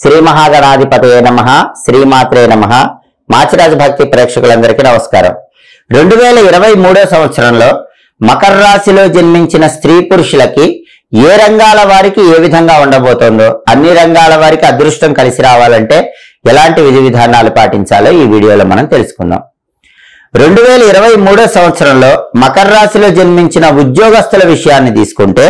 శ్రీ మహాగణాధిపతయే నమ శ్రీమాత్రే నమ. మాచిరాజు భక్తి ప్రేక్షకులందరికీ నమస్కారం. రెండు వేల ఇరవై మూడో సంవత్సరంలో మకర రాశిలో జన్మించిన స్త్రీ పురుషులకి ఏ రంగాల వారికి ఏ విధంగా ఉండబోతోందో అన్ని రంగాల వారికి అదృష్టం కలిసి రావాలంటే ఎలాంటి విధి విధానాలు పాటించాలో ఈ వీడియోలో మనం తెలుసుకుందాం. రెండు వేల ఇరవై మూడో సంవత్సరంలో మకర రాశిలో జన్మించిన ఉద్యోగస్తుల విషయాన్ని తీసుకుంటే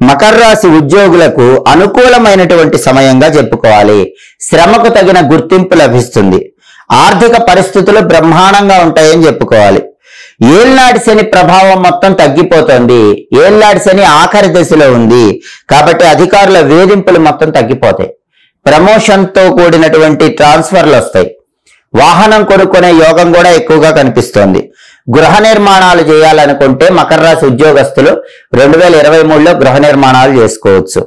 మకర రాశి ఉద్యోగులకు అనుకూలమైనటువంటి సమయంగా చెప్పుకోవాలి. శ్రమకు తగిన గుర్తింపు లభిస్తుంది. ఆర్థిక పరిస్థితులు బ్రహ్మాండంగా ఉంటాయని చెప్పుకోవాలి. ఏళ్నాటి శని ప్రభావం మొత్తం తగ్గిపోతుంది. ఏళ్నాటి శని ఆఖరి దశలో ఉంది. కాబట్టి అధికారుల వేధింపులు మొత్తం తగ్గిపోతాయి. ప్రమోషన్తో కూడినటువంటి ట్రాన్స్ఫర్లు వస్తాయి. వాహనం కొనుక్కునే యోగం కూడా ఎక్కువగా కనిపిస్తోంది. గృహ నిర్మాణాలు చేయాలనుకుంటే మకర రాశి ఉద్యోగస్తులు రెండు వేల ఇరవై మూడులో గృహ నిర్మాణాలు చేసుకోవచ్చు.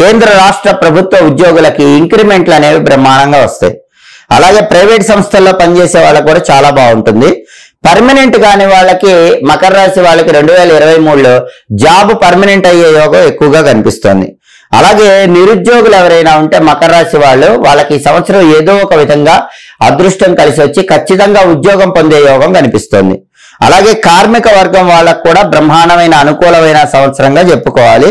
కేంద్ర రాష్ట్ర ప్రభుత్వ ఉద్యోగులకి ఇంక్రిమెంట్లు అనేవి బ్రహ్మాండంగా వస్తాయి. అలాగే ప్రైవేట్ సంస్థల్లో పనిచేసే వాళ్ళకు కూడా చాలా బాగుంటుంది. పర్మనెంట్ కాని వాళ్ళకి మకర రాశి వాళ్ళకి రెండు వేల ఇరవై మూడులో జాబ్ పర్మనెంట్ అయ్యే యోగం ఎక్కువగా కనిపిస్తోంది. అలాగే నిరుద్యోగులు ఎవరైనా ఉంటే మకర రాశి వాళ్ళు వాళ్ళకి ఈ సంవత్సరం ఏదో ఒక విధంగా అదృష్టం కలిసి వచ్చి ఖచ్చితంగా ఉద్యోగం పొందే యోగం కనిపిస్తోంది. అలాగే కార్మిక వర్గం వాళ్ళకు కూడా బ్రహ్మాండమైన అనుకూలమైన సంవత్సరంగా చెప్పుకోవాలి.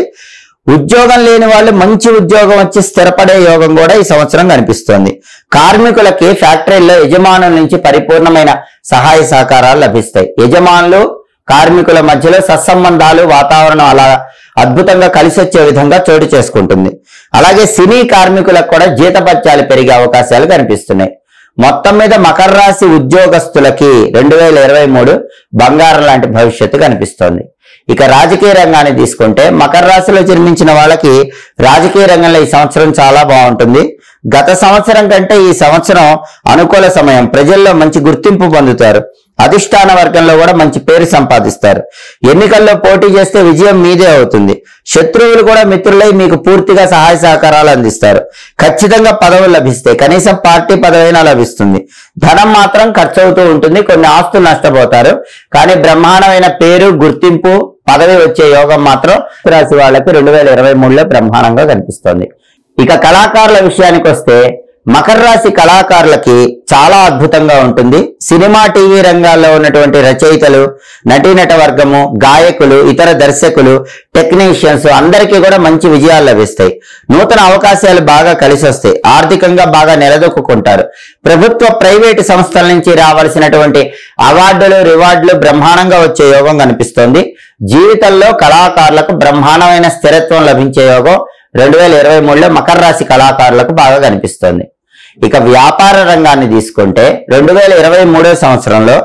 ఉద్యోగం లేని వాళ్ళు మంచి ఉద్యోగం వచ్చి స్థిరపడే యోగం కూడా ఈ సంవత్సరం కనిపిస్తోంది. కార్మికులకి ఫ్యాక్టరీల్లో యజమానుల నుంచి పరిపూర్ణమైన సహాయ సహకారాలు లభిస్తాయి. యజమానులు కార్మికుల మధ్యలో సత్సంబంధాలు వాతావరణం అలా అద్భుతంగా కలిసి వచ్చే విధంగా చోటు చేసుకుంటుంది. అలాగే సినీ కార్మికులకు కూడా జీతపత్యాలు పెరిగే అవకాశాలు కనిపిస్తున్నాయి. మొత్తం మీద మకర రాశి ఉద్యోగస్తులకి రెండు వేల ఇరవై మూడు బంగారం లాంటి భవిష్యత్తు కనిపిస్తోంది. ఇక రాజకీయ రంగాన్ని తీసుకుంటే మకర రాశిలో జన్మించిన వాళ్ళకి రాజకీయ రంగంలో ఈ సంవత్సరం చాలా బాగుంటుంది. గత సంవత్సరం కంటే ఈ సంవత్సరం అనుకూల సమయం. ప్రజల్లో మంచి గుర్తింపు పొందుతారు. అధిష్టాన వర్గంలో కూడా మంచి పేరు సంపాదిస్తారు. ఎన్నికల్లో పోటీ చేస్తే విజయం మీదే అవుతుంది. శత్రువులు కూడా మిత్రులై మీకు పూర్తిగా సహాయ సహకారాలు అందిస్తారు. ఖచ్చితంగా పదవులు లభిస్తాయి కనీసం పార్టీ పదవైనా లభిస్తుంది. ధనం మాత్రం ఖర్చు అవుతూ ఉంటుంది కొన్ని ఆస్తులు నష్టపోతారు. కానీ బ్రహ్మాండమైన పేరు గుర్తింపు పదవి వచ్చే యోగం మాత్రం రాశి వాళ్ళకి రెండు వేల ఇరవై మూడులో బ్రహ్మాండంగా కనిపిస్తోంది. ఇక కళాకారుల విషయానికి వస్తే మకర రాశి కళాకారులకి చాలా అద్భుతంగా ఉంటుంది. సినిమా టీవీ రంగాల్లో ఉన్నటువంటి రచయితలు నటీనట వర్గము గాయకులు ఇతర దర్శకులు టెక్నీషియన్స్ అందరికీ కూడా మంచి విజయాలు లభిస్తాయి. నూతన అవకాశాలు బాగా కలిసి వస్తాయి ఆర్థికంగా బాగా నిలదొక్కుంటారు ప్రభుత్వ ప్రైవేటు సంస్థల నుంచి రావాల్సినటువంటి అవార్డులు రివార్డులు బ్రహ్మాండంగా వచ్చే యోగం కనిపిస్తోంది. జీవితంలో కళాకారులకు బ్రహ్మాండమైన స్థిరత్వం లభించే యోగం రెండు వేల ఇరవై మూడులో మకర రాశి కళాకారులకు బాగా కనిపిస్తోంది. ఇక వ్యాపార రంగాన్ని తీసుకుంటే రెండు వేల ఇరవై మూడో సంవత్సరంలో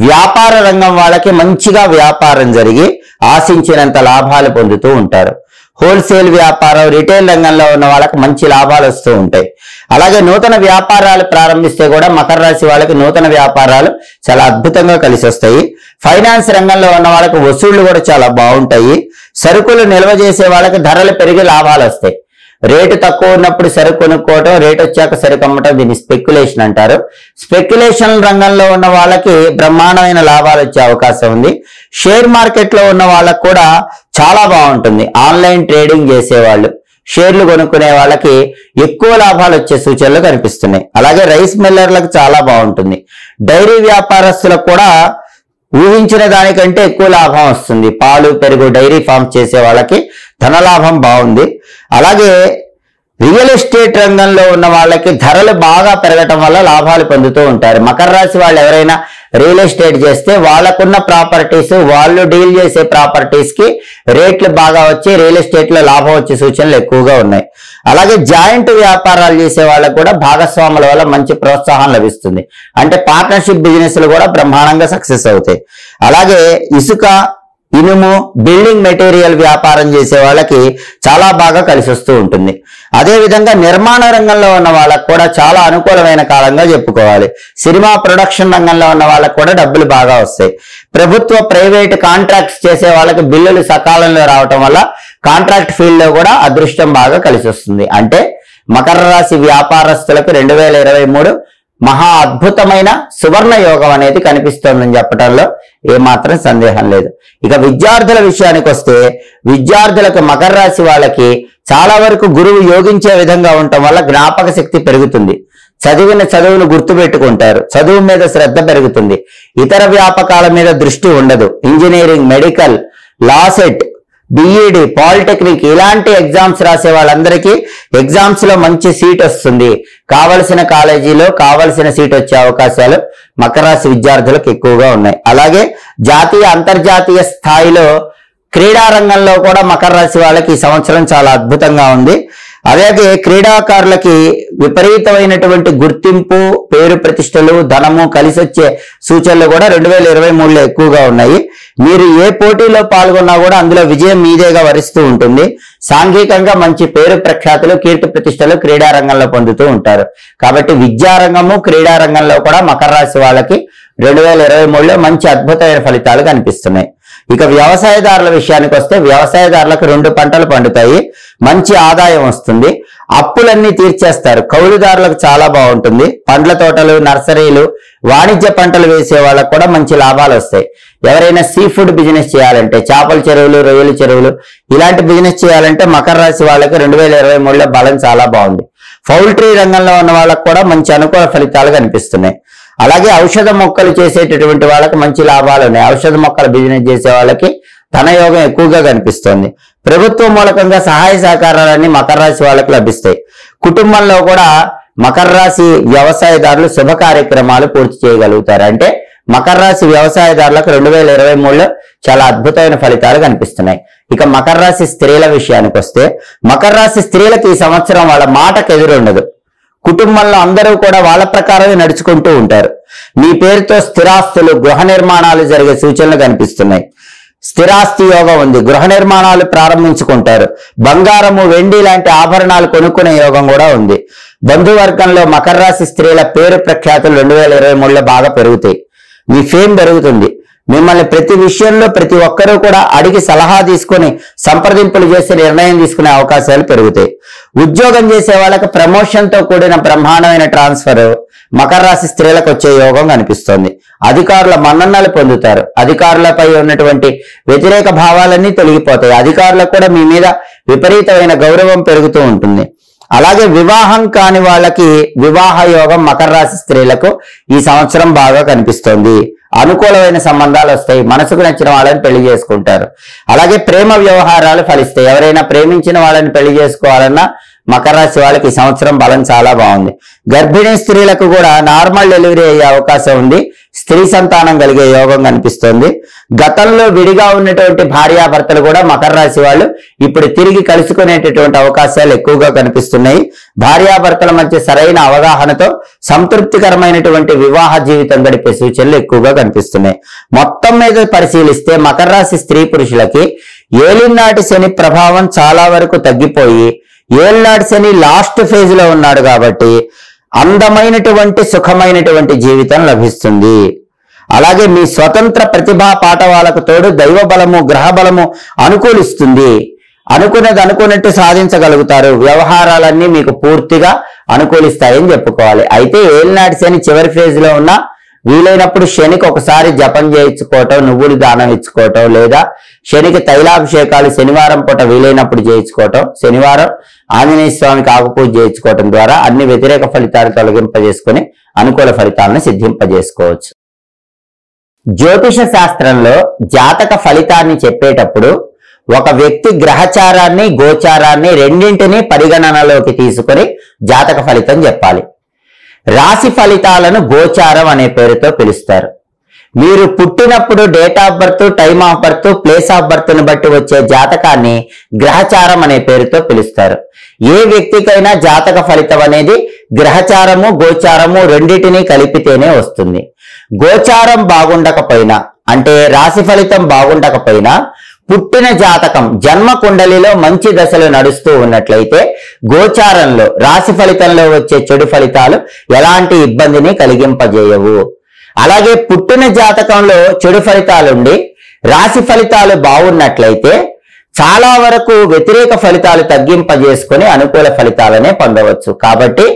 వ్యాపార రంగం వాళ్ళకి మంచిగా వ్యాపారం జరిగి ఆశించినంత లాభాలు పొందుతూ ఉంటారు. హోల్సేల్ వ్యాపారం రిటైల్ రంగంలో ఉన్న వాళ్ళకి మంచి లాభాలు వస్తూ ఉంటాయి. అలాగే నూతన వ్యాపారాలు ప్రారంభిస్తే కూడా మకర రాశి వాళ్ళకి నూతన వ్యాపారాలు చాలా అద్భుతంగా కలిసి వస్తాయి. ఫైనాన్స్ రంగంలో ఉన్న వాళ్ళకి వసూళ్ళు కూడా చాలా బాగుంటాయి. సరుకులు నిల్వ చేసే వాళ్ళకి ధరలు పెరిగి లాభాలు వస్తాయి. రేటు తక్కువ ఉన్నప్పుడు సరి కొనుక్కోవటం రేటు వచ్చాక సరుకు అమ్మటం దీన్ని స్పెక్యులేషన్ అంటారు. స్పెక్యులేషన్ రంగంలో ఉన్న వాళ్ళకి బ్రహ్మాండమైన లాభాలు వచ్చే అవకాశం ఉంది. షేర్ మార్కెట్లో ఉన్న వాళ్ళకు కూడా చాలా బాగుంటుంది. ఆన్లైన్ ట్రేడింగ్ చేసేవాళ్ళు షేర్లు కొనుక్కునే వాళ్ళకి ఎక్కువ లాభాలు వచ్చే సూచనలు కనిపిస్తున్నాయి. అలాగే రైస్ మిల్లర్లకు చాలా బాగుంటుంది. డైరీ వ్యాపారస్తులకు కూడా ఊహించిన దానికంటే ఎక్కువ లాభం వస్తుంది. పాలు పెరుగు డైరీ ఫామ్ చేసే వాళ్ళకి ధనలాభం బాగుంది. అలాగే రియల్ ఎస్టేట్ రంగంలో ఉన్న వాళ్ళకి ధరలు బాగా పెరగటం వల్ల లాభాలు పొందుతూ ఉంటారు. మకర రాశి వాళ్ళు ఎవరైనా రియల్ ఎస్టేట్ చేస్తే వాళ్ళకున్న ప్రాపర్టీస్ వాళ్ళు డీల్ చేసే ప్రాపర్టీస్కి రేట్లు బాగా వచ్చి రియల్ ఎస్టేట్లో లాభం వచ్చే సూచనలు ఎక్కువగా ఉన్నాయి. అలాగే జాయింట్ వ్యాపారాలు చేసే వాళ్ళకు కూడా భాగస్వాముల వల్ల మంచి ప్రోత్సాహం లభిస్తుంది. అంటే పార్ట్నర్షిప్ బిజినెస్లు కూడా బ్రహ్మాండంగా సక్సెస్ అవుతాయి. అలాగే ఇసుక ఇనుము బిల్డింగ్ మెటీరియల్ వ్యాపారం చేసే వాళ్ళకి చాలా బాగా కలిసి వస్తూ ఉంటుంది. అదేవిధంగా నిర్మాణ రంగంలో ఉన్న వాళ్ళకు కూడా చాలా అనుకూలమైన కాలంగా చెప్పుకోవాలి. సినిమా ప్రొడక్షన్ రంగంలో ఉన్న వాళ్ళకు కూడా డబ్బులు బాగా వస్తాయి. ప్రభుత్వ ప్రైవేట్ కాంట్రాక్ట్స్ చేసే వాళ్ళకి బిల్లులు సకాలంలో రావటం వల్ల కాంట్రాక్ట్ ఫీల్డ్లో కూడా అదృష్టం బాగా కలిసి వస్తుంది. అంటే మకర రాశి వ్యాపారస్తులకు రెండు వేల ఇరవై మూడు మహా అద్భుతమైన సువర్ణ యోగం అనేది కనిపిస్తోందని చెప్పడంలో ఏమాత్రం సందేహం లేదు. ఇక విద్యార్థుల విషయానికి వస్తే విద్యార్థులకు మకర రాశి వాళ్ళకి చాలా వరకు గురువు యోగించే విధంగా ఉండటం వల్ల జ్ఞాపక శక్తి పెరుగుతుంది. చదివిన చదువును గుర్తుపెట్టుకుంటారు. చదువు మీద శ్రద్ధ పెరుగుతుంది. ఇతర వ్యాపకాల మీద దృష్టి ఉండదు. Engineering medical LAWCET B Ed polytechnic ఇలాంటి ఎగ్జామ్స్ రాసే వాళ్ళందరికీ ఎగ్జామ్స్లో మంచి సీట్ వస్తుంది. కావలసిన కాలేజీలో కావలసిన సీట్ వచ్చే అవకాశాలు మకర రాశి విద్యార్థులకు ఎక్కువగా ఉన్నాయి. అలాగే జాతీయ అంతర్జాతీయ స్థాయిలో క్రీడా రంగంలో కూడా మకర రాశి వాళ్ళకి ఈ సంవత్సరం చాలా అద్భుతంగా ఉంది. అలాగే క్రీడాకారులకి విపరీతమైనటువంటి గుర్తింపు పేరు ప్రతిష్టలు ధనము కలిసి వచ్చే సూచనలు కూడా రెండు వేల ఇరవై మూడులో ఎక్కువగా ఉన్నాయి. మీరు ఏ పోటీలో పాల్గొన్నా కూడా అందులో విజయం మీదేగా వరిస్తూ ఉంటుంది. సాంఘికంగా మంచి పేరు ప్రఖ్యాతులు కీర్తి ప్రతిష్టలు క్రీడా రంగంలో పొందుతూ ఉంటారు. కాబట్టి విద్యారంగము క్రీడా రంగంలో కూడా మకర రాశి వాళ్ళకి రెండు వేల ఇరవై మూడులో మంచి అద్భుతమైన ఫలితాలు కనిపిస్తున్నాయి. ఇక వ్యవసాయదారుల విషయానికి వస్తే వ్యవసాయదారులకు రెండు పంటలు పండుతాయి. మంచి ఆదాయం వస్తుంది. అప్పులన్నీ తీర్చేస్తారు. కౌలుదారులకు చాలా బాగుంటుంది. పండ్ల తోటలు నర్సరీలు వాణిజ్య పంటలు వేసే వాళ్ళకు కూడా మంచి లాభాలు వస్తాయి. ఎవరైనా సీ ఫుడ్ బిజినెస్ చేయాలంటే చేపల చెరువులు రొయ్యల చెరువులు ఇలాంటి బిజినెస్ చేయాలంటే మకర రాశి వాళ్ళకి రెండు వేల ఇరవై మూడులో బలం చాలా బాగుంది. పౌల్ట్రీ రంగంలో ఉన్న వాళ్ళకు కూడా మంచి అనుకూల ఫలితాలు కనిపిస్తున్నాయి. అలాగే ఔషధ మొక్కలు చేసేటటువంటి వాళ్ళకి మంచి లాభాలు ఉన్నాయి. ఔషధ మొక్కల బిజినెస్ చేసే వాళ్ళకి ధనయోగం ఎక్కువగా కనిపిస్తుంది. ప్రభుత్వం మూలకంగా సహాయ సహకారాలన్నీ మకర రాశి వాళ్ళకి లభిస్తాయి. కుటుంబంలో కూడా మకర రాశి వ్యవసాయదారులు శుభ కార్యక్రమాలు పూర్తి చేయగలుగుతారు. అంటే మకర రాశి వ్యవసాయదారులకు రెండు వేల ఇరవై మూడులో చాలా అద్భుతమైన ఫలితాలు కనిపిస్తున్నాయి. ఇక మకర రాశి స్త్రీల విషయానికి వస్తే మకర రాశి స్త్రీలకు ఈ సంవత్సరం వాళ్ళ మాటకు ఎదురుండదు కుటుంబంలో అందరూ కూడా వాళ్ళ ప్రకారమే నడుచుకుంటూ ఉంటారు. మీ పేరుతో స్థిరాస్తులు గృహ నిర్మాణాలు జరిగే సూచనలు కనిపిస్తున్నాయి. స్థిరాస్తి యోగం ఉంది. గృహ నిర్మాణాలు ప్రారంభించుకుంటారు. బంగారము వెండి లాంటి ఆభరణాలు కొనుక్కునే యోగం కూడా ఉంది. బంధువర్గంలో మకర రాశి స్త్రీల పేరు ప్రఖ్యాతులు రెండు వేల ఇరవై మూడులో బాగా పెరుగుతాయి. మీ ఫేమ్ పెరుగుతుంది. మిమ్మల్ని ప్రతి విషయంలో ప్రతి ఒక్కరూ కూడా అడిగి సలహా తీసుకొని సంప్రదింపులు చేసి నిర్ణయం తీసుకునే అవకాశాలు పెరుగుతాయి. ఉద్యోగం చేసే వాళ్ళకి ప్రమోషన్తో కూడిన బ్రహ్మాండమైన ట్రాన్స్ఫర్ మకర రాశి స్త్రీలకు వచ్చే యోగం కనిపిస్తోంది. అధికారుల మన్ననలు పొందుతారు. అధికారులపై ఉన్నటువంటి వ్యతిరేక భావాలన్నీ తొలగిపోతాయి. అధికారులకు కూడా మీ మీద విపరీతమైన గౌరవం పెరుగుతూ ఉంటుంది. అలాగే వివాహం కాని వాళ్ళకి వివాహ యోగం మకర రాశి స్త్రీలకు ఈ సంవత్సరం బాగా కనిపిస్తోంది. అనుకూలమైన సంబంధాలు వస్తాయి. మనసుకు నచ్చిన వాళ్ళని పెళ్ళి చేసుకుంటారు. అలాగే ప్రేమ వ్యవహారాలు ఫలిస్తాయి. ఎవరైనా ప్రేమించిన వాళ్ళని పెళ్ళి చేసుకోవాలన్నా మకర రాశి వాళ్ళకి ఈ సంవత్సరం బలం చాలా బాగుంది. గర్భిణీ స్త్రీలకు కూడా నార్మల్ డెలివరీ అయ్యే అవకాశం ఉంది. స్త్రీ సంతానం కలిగే యోగం కనిపిస్తోంది. గతంలో విడిగా ఉన్నటువంటి భార్యాభర్తలు కూడా మకర రాశి వాళ్ళు ఇప్పుడు తిరిగి కలుసుకునేటటువంటి అవకాశాలు ఎక్కువగా కనిపిస్తున్నాయి. భార్యాభర్తల మధ్య సరైన అవగాహనతో సంతృప్తికరమైనటువంటి వివాహ జీవితం గడిపే సూచనలు ఎక్కువగా కనిపిస్తున్నాయి. మొత్తం మీద పరిశీలిస్తే మకర రాశి స్త్రీ పురుషులకి ఏలినాటి శని ప్రభావం చాలా వరకు తగ్గిపోయి ఏలినాటి శని లాస్ట్ ఫేజ్లో ఉన్నాడు కాబట్టి అందమైనటువంటి సుఖమైనటువంటి జీవితం లభిస్తుంది. అలాగే మీ స్వతంత్ర ప్రతిభా పాఠవాలకు తోడు దైవ బలము గ్రహ బలము అనుకూలిస్తుంది. అనుకున్నది అనుకున్నట్టు సాధించగలుగుతారు. వ్యవహారాలన్నీ మీకు పూర్తిగా అనుకూలిస్తాయని చెప్పుకోవాలి. అయితే ఏలినాటి శని చివరి ఫేజ్లో ఉన్న వీలైనప్పుడు శనికి ఒకసారి జపం చేయించుకోవటం నువ్వులు దానం ఇచ్చుకోవటం లేదా శనికి తైలాభిషేకాలు శనివారం పూట వీలైనప్పుడు చేయించుకోవటం శనివారం ఆంజనేయ స్వామికి ఆకుపూజ చేయించుకోవటం ద్వారా అన్ని వ్యతిరేక ఫలితాలు తొలగింపజేసుకుని అనుకూల ఫలితాలను సిద్ధింపజేసుకోవచ్చు. జ్యోతిష శాస్త్రంలో జాతక ఫలితాన్ని చెప్పేటప్పుడు ఒక వ్యక్తి గ్రహచారాన్ని గోచారాన్ని రెండింటినీ పరిగణనలోకి తీసుకొని జాతక ఫలితం చెప్పాలి. రాశి ఫలితాలను గోచారం అనే పేరుతో పిలుస్తారు. మీరు పుట్టినప్పుడు date of birth time of birth place of బర్త్ను బట్టి వచ్చే జాతకాన్ని గ్రహచారం అనే పేరుతో పిలుస్తారు. ఏ వ్యక్తికైనా జాతక ఫలితం అనేది గ్రహచారము గోచారము రెండింటినీ కలిపితేనే వస్తుంది. గోచారం బాగుండకపోయినా అంటే రాశి ఫలితం బాగుండకపోయినా పుట్టిన జాతకం జన్మ కుండలిలో మంచి దశలు నడుస్తూ ఉన్నట్లయితే గోచారంలో రాశి ఫలితంలో వచ్చే చెడు ఫలితాలు ఎలాంటి ఇబ్బందిని కలిగింపజేయవు. అలాగే పుట్టిన జాతకంలో చెడు ఫలితాలుండి రాశి ఫలితాలు బాగున్నట్లయితే చాలా వరకు వ్యతిరేక ఫలితాలు తగ్గింపజేసుకొని అనుకూల ఫలితాలనే పొందవచ్చు. కాబట్టి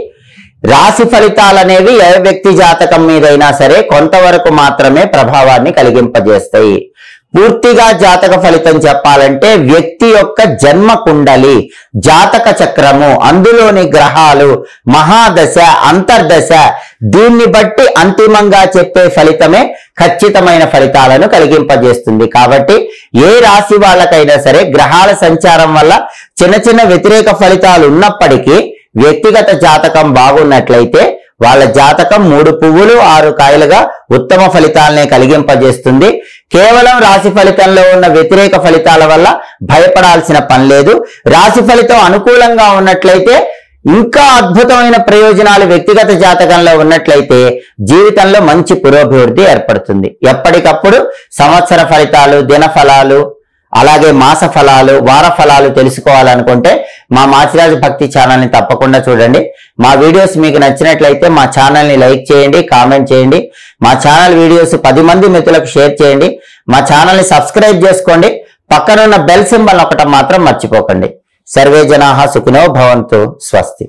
రాశి ఫలితాలు అనేవి ఏ వ్యక్తి జాతకం మీదైనా సరే కొంతవరకు మాత్రమే ప్రభావాన్ని కలిగింపజేస్తాయి. పూర్తిగా జాతక ఫలితం చెప్పాలంటే వ్యక్తి యొక్క జన్మ కుండలి జాతక చక్రము అందులోని గ్రహాలు మహాదశ అంతర్దశ దీన్ని బట్టి అంతిమంగా చెప్పే ఫలితమే ఖచ్చితమైన ఫలితాలను కలిగింపజేస్తుంది. కాబట్టి ఏ రాశి వాళ్ళకైనా సరే గ్రహాల సంచారం వల్ల చిన్న చిన్న వ్యతిరేక ఫలితాలు ఉన్నప్పటికీ వ్యక్తిగత జాతకం బాగున్నట్లయితే వాళ్ళ జాతకం మూడు పువ్వులు ఆరు కాయలుగా ఉత్తమ ఫలితాలనే కలిగింపజేస్తుంది. కేవలం రాశి ఫలితంలో ఉన్న వ్యతిరేక ఫలితాల వల్ల భయపడాల్సిన పని లేదు. రాశి ఫలితం అనుకూలంగా ఉన్నట్లయితే ఇంకా అద్భుతమైన ప్రయోజనాలు వ్యక్తిగత జాతకంలో ఉన్నట్లయితే జీవితంలో మంచి పురోభివృద్ధి ఏర్పడుతుంది. ఎప్పటికప్పుడు సంవత్సర ఫలితాలు దిన ఫలాలు అలాగే మాస ఫలాలు వార ఫలాలు తెలుసుకోవాలనుకుంటే మా మాచిరాజు భక్తి ఛానల్ని తప్పకుండా చూడండి. మా వీడియోస్ మీకు నచ్చినట్లయితే మా ఛానల్ని లైక్ చేయండి కామెంట్ చేయండి. మా ఛానల్ వీడియోస్ పది మంది మిత్రులకు షేర్ చేయండి. మా ఛానల్ని సబ్స్క్రైబ్ చేసుకోండి. పక్కనున్న బెల్ సింబల్ ఒకటం మాత్రం మర్చిపోకండి. సర్వే జనాహ సుఖినో భవంతు స్వస్తి.